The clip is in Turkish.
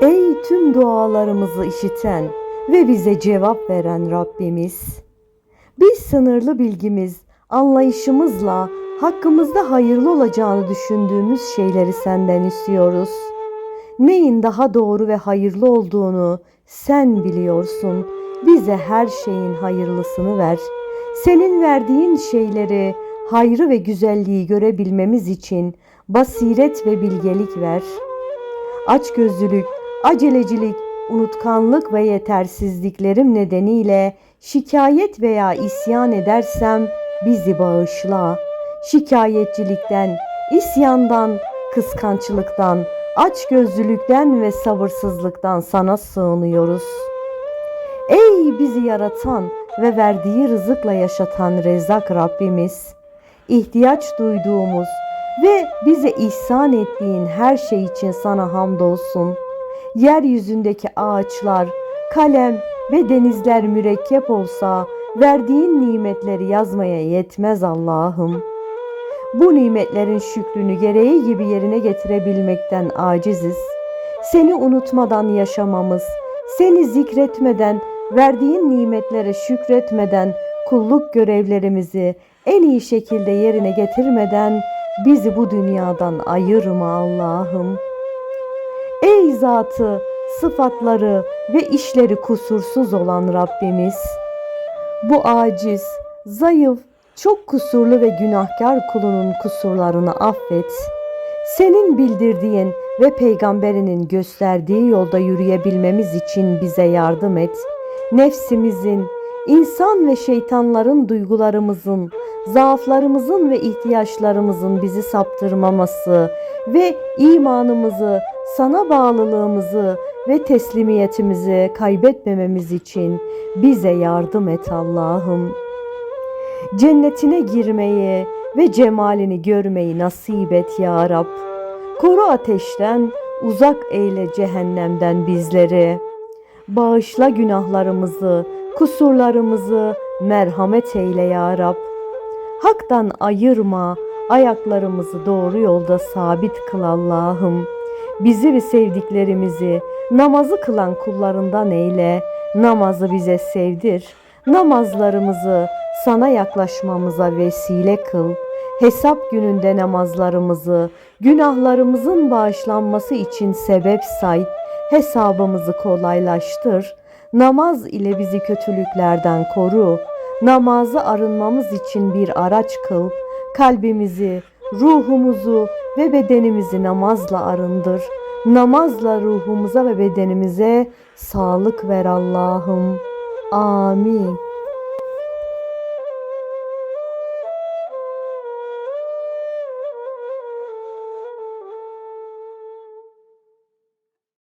Ey tüm dualarımızı işiten ve bize cevap veren Rabbimiz. Biz sınırlı bilgimiz, anlayışımızla hakkımızda hayırlı olacağını düşündüğümüz şeyleri senden istiyoruz. Neyin daha doğru ve hayırlı olduğunu sen biliyorsun. Bize her şeyin hayırlısını ver. Senin verdiğin şeyleri, hayrı ve güzelliği görebilmemiz için basiret ve bilgelik ver. Açgözlülük, acelecilik, unutkanlık ve yetersizliklerim nedeniyle şikayet veya isyan edersem bizi bağışla. Şikayetçilikten, isyandan, kıskançlıktan, açgözlülükten ve sabırsızlıktan sana sığınıyoruz. Ey bizi yaratan ve verdiği rızıkla yaşatan Rezzak Rabbimiz, ihtiyaç duyduğumuz ve bize ihsan ettiğin her şey için sana hamdolsun. Yeryüzündeki ağaçlar, kalem ve denizler mürekkep olsa verdiğin nimetleri yazmaya yetmez Allah'ım. Bu nimetlerin şükrünü gereği gibi yerine getirebilmekten aciziz. Seni unutmadan yaşamamız, seni zikretmeden, verdiğin nimetlere şükretmeden kulluk görevlerimizi en iyi şekilde yerine getirmeden bizi bu dünyadan ayırma Allah'ım. Ey zatı, sıfatları ve işleri kusursuz olan Rabbimiz, bu aciz, zayıf, çok kusurlu ve günahkar kulunun kusurlarını affet. Senin bildirdiğin ve peygamberinin gösterdiği yolda yürüyebilmemiz için bize yardım et. Nefsimizin, insan ve şeytanların duygularımızın, zaaflarımızın ve ihtiyaçlarımızın bizi saptırmaması ve imanımızı, sana bağlılığımızı ve teslimiyetimizi kaybetmememiz için bize yardım et Allah'ım. Cennetine girmeyi ve cemalini görmeyi nasip et ya Rab. Koru ateşten, uzak eyle cehennemden bizleri. Bağışla günahlarımızı, kusurlarımızı merhamet eyle ya Rab. Hak'tan ayırma, ayaklarımızı doğru yolda sabit kıl Allah'ım. Bizi ve sevdiklerimizi namazı kılan kullarından eyle, namazı bize sevdir. Namazlarımızı sana yaklaşmamıza vesile kıl. Hesap gününde namazlarımızı, günahlarımızın bağışlanması için sebep say. Hesabımızı kolaylaştır. Namaz ile bizi kötülüklerden koru. Namazı arınmamız için bir araç kıl. Kalbimizi, ruhumuzu ve bedenimizi namazla arındır. Namazla ruhumuza ve bedenimize sağlık ver Allah'ım. Amin.